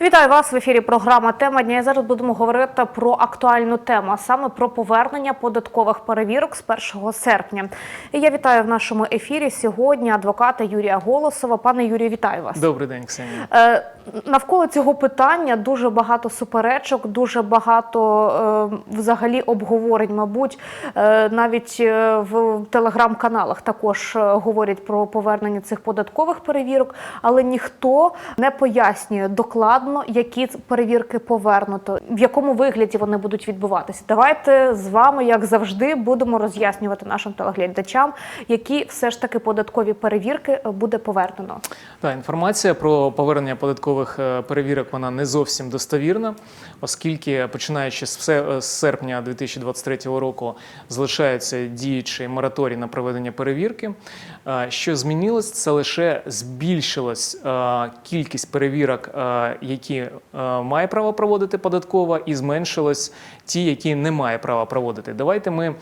Вітаю вас в ефірі. Програма Тема дня. І зараз будемо говорити про актуальну тему, а саме про повернення податкових перевірок з 1 серпня. І я вітаю в нашому ефірі сьогодні адвоката Юрія Голосова. Пане Юрію, вітаю вас. Добрий день, Ксенія. Е, Навколо цього питання дуже багато суперечок, дуже багато е, взагалі обговорень. Мабуть, е, навіть е, в телеграм-каналах також е, говорять про повернення цих податкових перевірок, але ніхто не пояснює докладно, які перевірки повернуто, в якому вигляді вони будуть відбуватися. Давайте з вами, як завжди, будемо роз'яснювати нашим телеглядачам, які все ж таки податкові перевірки е, буде повернено. Так, інформація про повернення податкових е, перевірок вона не зовсім достовірна, оскільки починаючи з з серпня 2023 року залишається діючий мораторій на проведення перевірки. Е, Що змінилось, це лише збільшилась е, кількість перевірок, е, які е, має право проводити податкова, і зменшилось ті, які не має права проводити. Давайте ми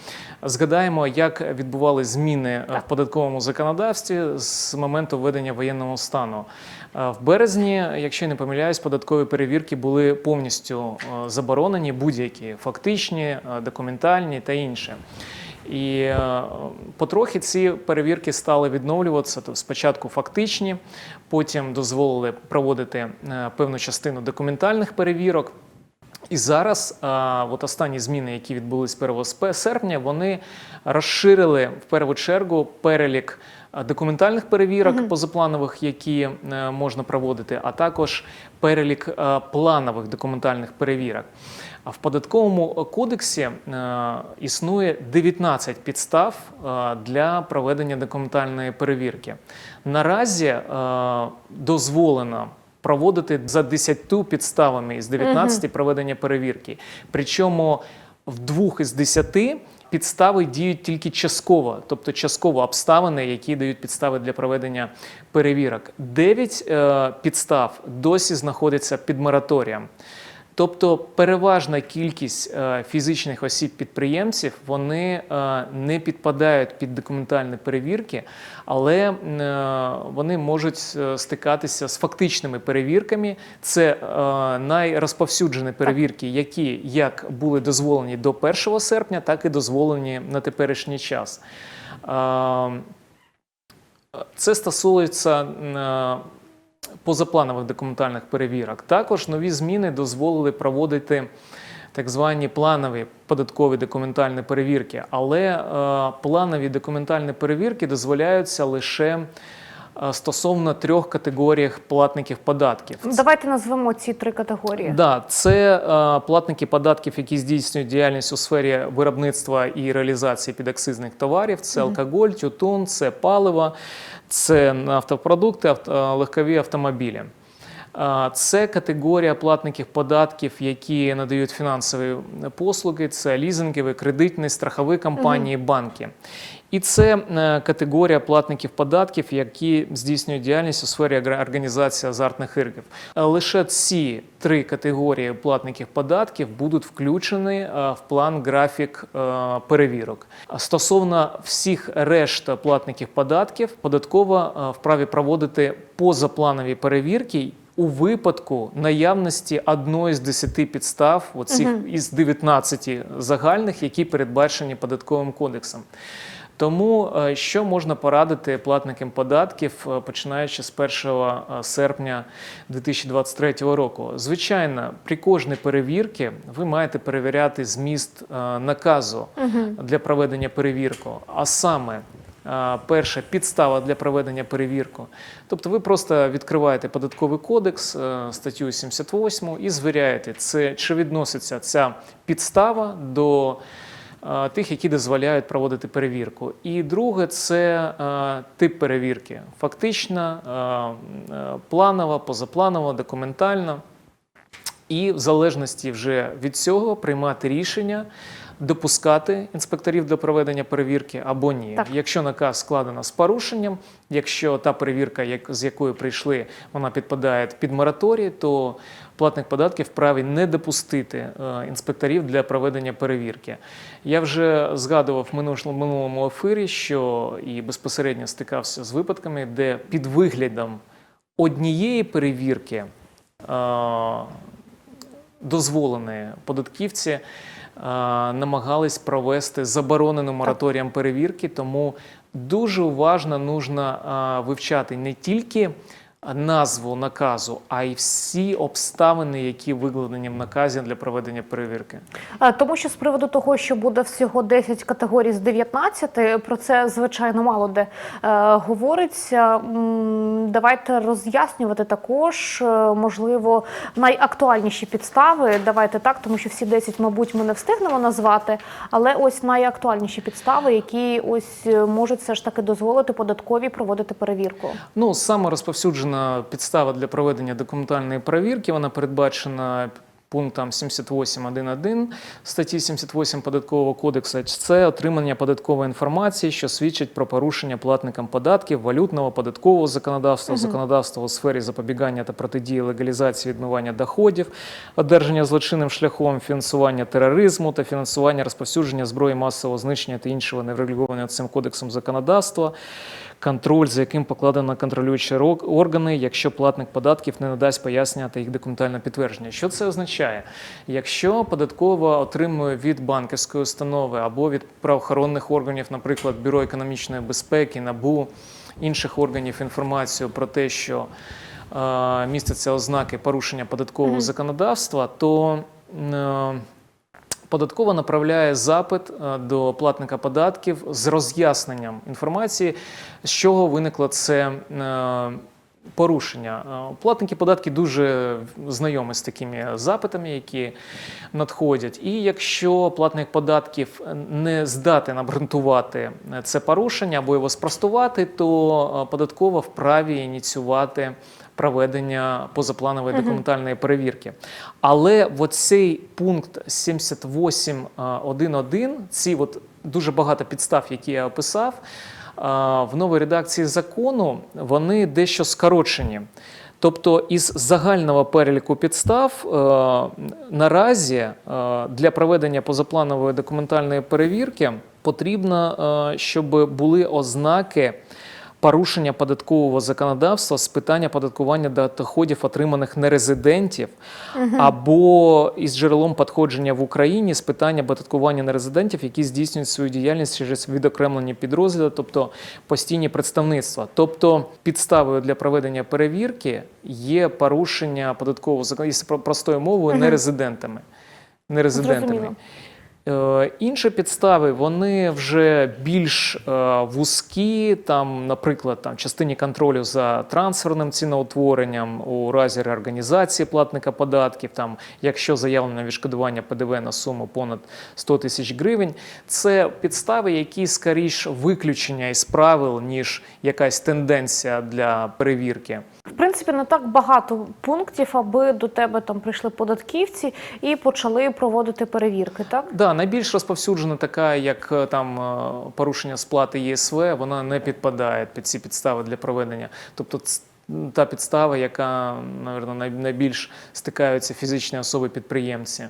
згадаємо, як відбувалися зміни е, в податковому законодавстві з моменту введення воєнного стану. Е, В березні, якщо я не помиляюсь, податкові перевірки були повністю заборонені, будь-які фактичні, документальні та інше. І е, потрохи ці перевірки стали відновлюватися. То спочатку фактичні, потім дозволили проводити е, певну частину документальних перевірок. І зараз, а, от останні зміни, які відбулись 1 серпня, вони розширили в першу чергу перелік документальних перевірок позапланових, які е, можна проводити, а також перелік е, планових документальних перевірок. А в податковому кодексі е, існує 19 підстав е, для проведення документальної перевірки. Наразі е, дозволено проводити за 10 підставами із 19 проведення перевірки. Причому в двох із 10 підстави діють тільки частково, тобто частково обставини, які дають підстави для проведення перевірок. Дев'ять е, підстав досі знаходяться під мораторієм. Тобто переважна кількість е, фізичних осіб-підприємців вони е, не підпадають під документальні перевірки, але е, вони можуть стикатися з фактичними перевірками. Це найрозповсюджені перевірки, які як були дозволені до 1 серпня, так і дозволені на теперішній час. Е, Це стосується позапланових документальних перевірок. Також нові зміни дозволили проводити так звані планові податкові документальні перевірки, але е, планові документальні перевірки дозволяються лише стосовно трьох категоріях платників податків. Ну, Давайте назвемо ці три категорії. Да, це е, платники податків, які здійснюють діяльність у сфері виробництва і реалізації підакцизних товарів. Це алкоголь, тютун, це паливо, це нафтопродукти, авто, легкові автомобілі. Це категорія платників податків, які надають фінансові послуги, це лізингові, кредитні, страхові компанії, банки. І це е, категорія платників податків, які здійснюють діяльність у сфері організації азартних ігр. Е, Лише ці три категорії платників податків будуть включені е, в план графік перевірок. Стосовно всіх решта платників податків, податкова вправі проводити позапланові перевірки. У випадку наявності одної з 10 підстав, оцих із 19 загальних, які передбачені податковим кодексом. Тому е, що можна порадити платникам податків, е, починаючи з 1 серпня 2023 року? Звичайно, при кожній перевірці ви маєте перевіряти зміст е, наказу для проведення перевірки, а саме. Перша підстава для проведення перевірки. Тобто ви просто відкриваєте податковий кодекс, е, статтю 78 і звіряєте, це, чи відноситься ця підстава до е, тих, які дозволяють проводити перевірку. І друге це е, тип перевірки: фактична, планова, позапланова, документальна. І в залежності вже від цього приймати рішення. Допускати інспекторів до проведення перевірки або ні. Так. Якщо наказ складено з порушенням, якщо та перевірка, як- з якої прийшли, вона підпадає під мораторій, то платник податків вправі не допустити е, інспекторів для проведення перевірки. Я вже згадував в минулому ефірі, що і безпосередньо стикався з випадками, де під виглядом однієї перевірки дозволені податківці е, намагались провести заборонену мораторієм перевірки, тому дуже уважно нужно е, вивчати не тільки назву наказу, а й всі обставини, які викладені в наказі для проведення перевірки. Тому що з приводу того, що буде всього 10 категорій з 19, про це звичайно мало де е, говориться. Давайте роз'яснювати також, е, можливо, найактуальніші підстави. Давайте так, тому що всі 10, мабуть, ми не встигнемо назвати, але ось найактуальніші підстави, які ось е, можуть все ж таки дозволити податкові проводити перевірку. Ну, саме розповсюджена підстава для проведення документальної перевірки, вона передбачена пунктом 78.1.1 статті 78 податкового кодексу. Це отримання податкової інформації, що свідчить про порушення платникам податків, валютного, податкового законодавства, законодавства у сфері запобігання та протидії легалізації відмивання доходів, одержання злочинним шляхом, фінансування тероризму та фінансування розповсюдження зброї масового знищення та іншого неврегульованого цим кодексом законодавства контроль, за яким покладено контролюючі органи, якщо платник податків не надасть пояснення та їх документальне підтвердження. Що це означає? Якщо податкова отримує від банківської установи або від правоохоронних органів, наприклад, Бюро економічної безпеки, НАБУ, інших органів інформацію про те, що е, містяться ознаки порушення податкового законодавства, то е, Податкова направляє запит е, до платника податків з роз'ясненням інформації, з чого виникло це е, порушення. Е, Платники податків дуже знайомі з такими запитами, які надходять. І якщо платник податків не здатен обґрунтувати це порушення або його спростувати, то податкова вправі ініціювати проведення позапланової документальної перевірки. Але от цей пункт 78.1.1, ці от дуже багато підстав, які я описав, в новій редакції закону вони дещо скорочені. Тобто із загального переліку підстав е, наразі е, для проведення позапланової документальної перевірки потрібно, е, щоб були ознаки порушення податкового законодавства з питання податкування до доходів, отриманих нерезидентів, або із джерелом надходження в Україні з питання податкування нерезидентів, які здійснюють свою діяльність через відокремлені підрозділи, тобто постійні представництва. Тобто підставою для проведення перевірки є порушення податкового законодавства простою мовою нерезидентами. Нерезидентами. Е, Інші підстави вони вже більш е, вузькі, там, наприклад, там, частині контролю за трансферним ціноутворенням у разі реорганізації платника податків, там, якщо заявлено відшкодування ПДВ на суму понад 100 тисяч гривень, це підстави, які скоріш виключення із правил, ніж якась тенденція для перевірки. В принципі, не так багато пунктів, аби до тебе там прийшли податківці і почали проводити перевірки, так? Да, найбільш розповсюджена така, як е, там е, порушення сплати ЄСВ, вона не підпадає під ці підстави для проведення. Тобто та підстава, яка, мабуть, найбільш стикаються фізичні особи-підприємці.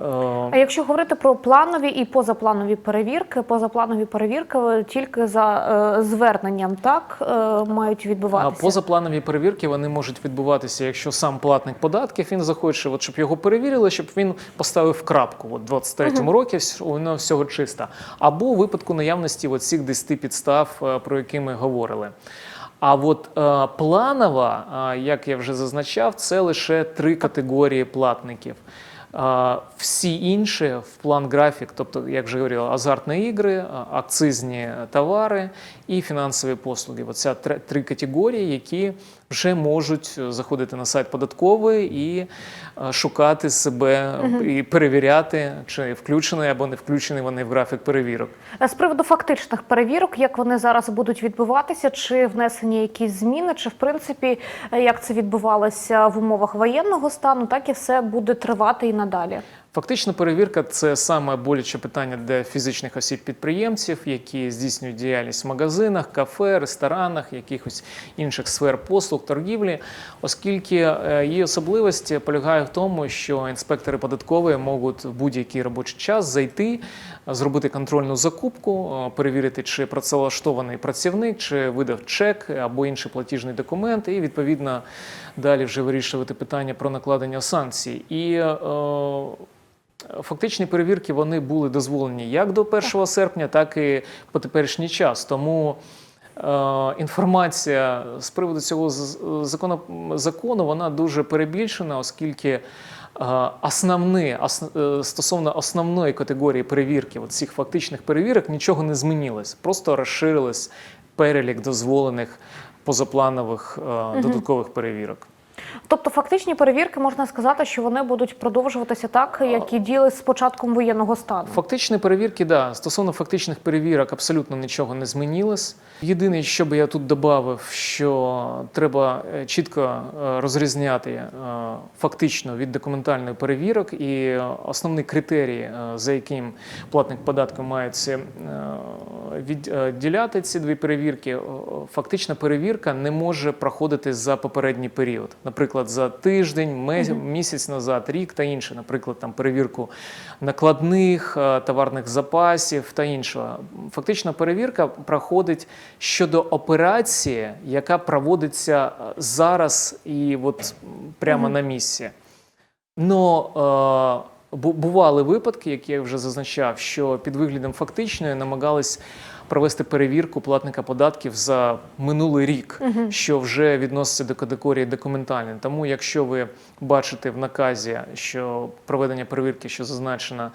Е, А якщо говорити про планові і позапланові перевірки, позапланові перевірки е, тільки за е, зверненням так е, мають А відбуватися. позапланові перевірки вони можуть відбуватися, якщо сам платник податків він захоче, от, щоб його перевірили, щоб він поставив крапку. От в 23-му році вс- воно всього чисто. Або у випадку наявності от цих 10 підстав, е, про які ми говорили. А от е, планова, е, як я вже зазначав, це лише три категорії платників. Всі інші в план графік, тобто, як вже говорили, азартні ігри, акцизні товари і фінансові послуги. Оце три категорії, які вже можуть заходити на сайт податкової і шукати себе і перевіряти, чи включені або не включені вони в графік перевірок. Е, З приводу фактичних перевірок, як вони зараз будуть відбуватися, чи внесені якісь зміни, чи в принципі е, як це відбувалося в умовах воєнного стану, так і все буде тривати і надалі. Фактична перевірка це саме боляче питання для фізичних осіб-підприємців, які здійснюють діяльність в магазинах, кафе, ресторанах, якихось інших сфер послуг, торгівлі, оскільки е, її особливість полягає в тому, що інспектори податкової можуть в будь-який робочий час зайти, зробити контрольну закупку, е, перевірити, чи працевлаштований працівник, чи видав чек або інший платіжний документ, і відповідно далі вже вирішувати питання про накладення санкцій. І е, Фактичні перевірки вони були дозволені як до 1 серпня, так і по теперішній час. Тому е, інформація з приводу цього закону, закону вона дуже перебільшена, оскільки е, основні, ос, е, стосовно основної категорії перевірки, от цих фактичних перевірок, нічого не змінилось. Просто розширилось перелік дозволених позапланових е, додаткових перевірок. Тобто, фактичні перевірки можна сказати, що вони будуть продовжуватися так, як і діяли з початком воєнного стану. Фактичні перевірки, да. Стосовно фактичних перевірок абсолютно нічого не змінилось. Єдине, що би я тут додав, що треба е, чітко е, розрізняти е, фактично від документальної перевірок, і основний критерій, за яким платник податку має це, е, відділяти ці дві перевірки, фактична перевірка не може проходити за попередній період, наприклад, за тиждень, місяць назад, рік та інше, наприклад, там перевірку накладних е, товарних запасів та іншого. Фактична перевірка проходить щодо операції, яка проводиться е, зараз і от прямо на місці. Но е, бували випадки, які я вже зазначав, що під виглядом фактичної намагались провести перевірку платника податків за минулий рік, що вже відноситься до категорії документальної. Тому, якщо ви бачите в наказі, що проведення перевірки, що зазначено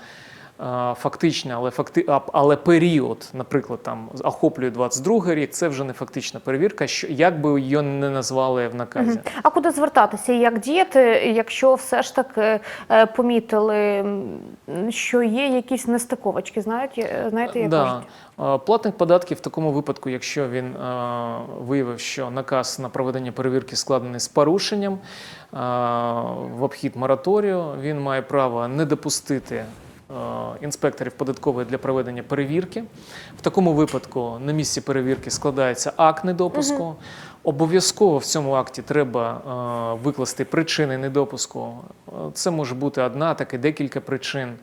е, фактичне, але факти, але період, наприклад, там охоплює 22 рік, це вже не фактична перевірка, що як би її не назвали в наказі. А куди звертатися і як діяти, якщо все ж таки е, помітили, що є якісь нестиковочки? Знаєте, знаєте, як Да. Е, Платник податків в такому випадку, якщо він е, виявив, що наказ на проведення перевірки складений з порушенням е, в обхід мораторію, він має право не допустити інспекторів податкової для проведення перевірки. В такому випадку на місці перевірки складається акт недопуску. Обов'язково в цьому акті треба е, викласти причини недопуску. Е, Це може бути одна, так і декілька причин.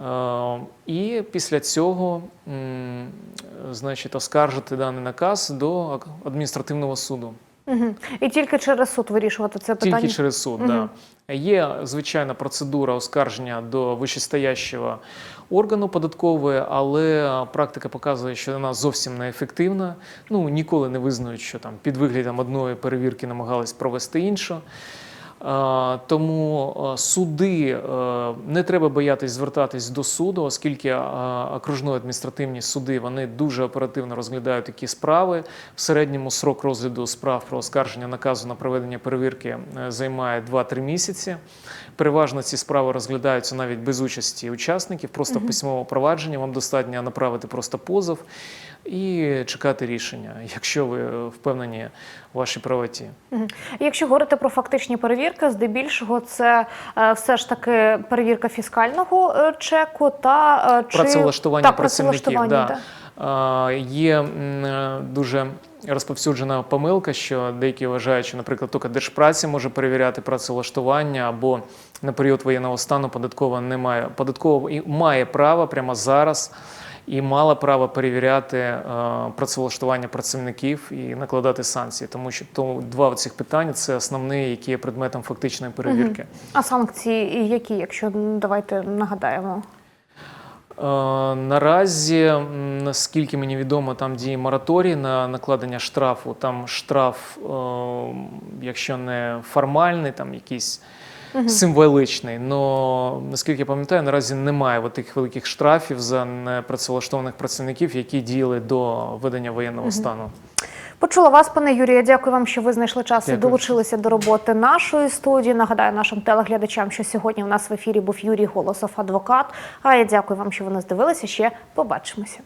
Е, І після цього, значить, оскаржити даний наказ до адміністративного суду. Угу. І тільки через суд вирішувати це питання. Тільки через суд, да. Є звичайна процедура оскарження до вищестоящого органу податкової, але практика показує, що вона зовсім не ефективна. Ну ніколи не визнають, що там під виглядом одної перевірки намагались провести іншу. Тому суди не треба боятись звертатись до суду, оскільки е, окружно адміністративні суди вони дуже оперативно розглядають такі справи. В середньому срок розгляду справ про оскарження наказу на проведення перевірки е, займає 2-3 місяці. Переважно ці справи розглядаються навіть без участі учасників, просто письмове провадження. Вам достатньо направити просто позов і чекати рішення, якщо ви впевнені в вашій правоті. Якщо говорити про фактичні перевірки, здебільшого це е, все ж таки перевірка фіскального е, чеку та е, чи працевлаштування та, працівників. Да. Є дуже розповсюджена помилка, що деякі вважають, що, наприклад, тільки держпраці може перевіряти працевлаштування або на період воєнного стану податкова не має податкова і має право прямо зараз. І мала право перевіряти е, працевлаштування працівників і накладати санкції, тому що то два цих питання це основні, які є предметом фактичної перевірки. А санкції які, якщо давайте нагадаємо? Е, Наразі, наскільки мені відомо, там діє мораторій на накладення штрафу. Там штраф, е, якщо не формальний, там якийсь символичний. Но наскільки я пам'ятаю, наразі немає от тих великих штрафів за непрацевлаштованих працівників, які діяли до введення воєнного стану. Почула вас, пане Юрію. Дякую вам, що ви знайшли час і долучилися до роботи нашої студії. Нагадаю нашим телеглядачам, що сьогодні у нас в ефірі був Юрій Голосов, адвокат. А я дякую вам, що ви нас дивилися. Ще побачимося.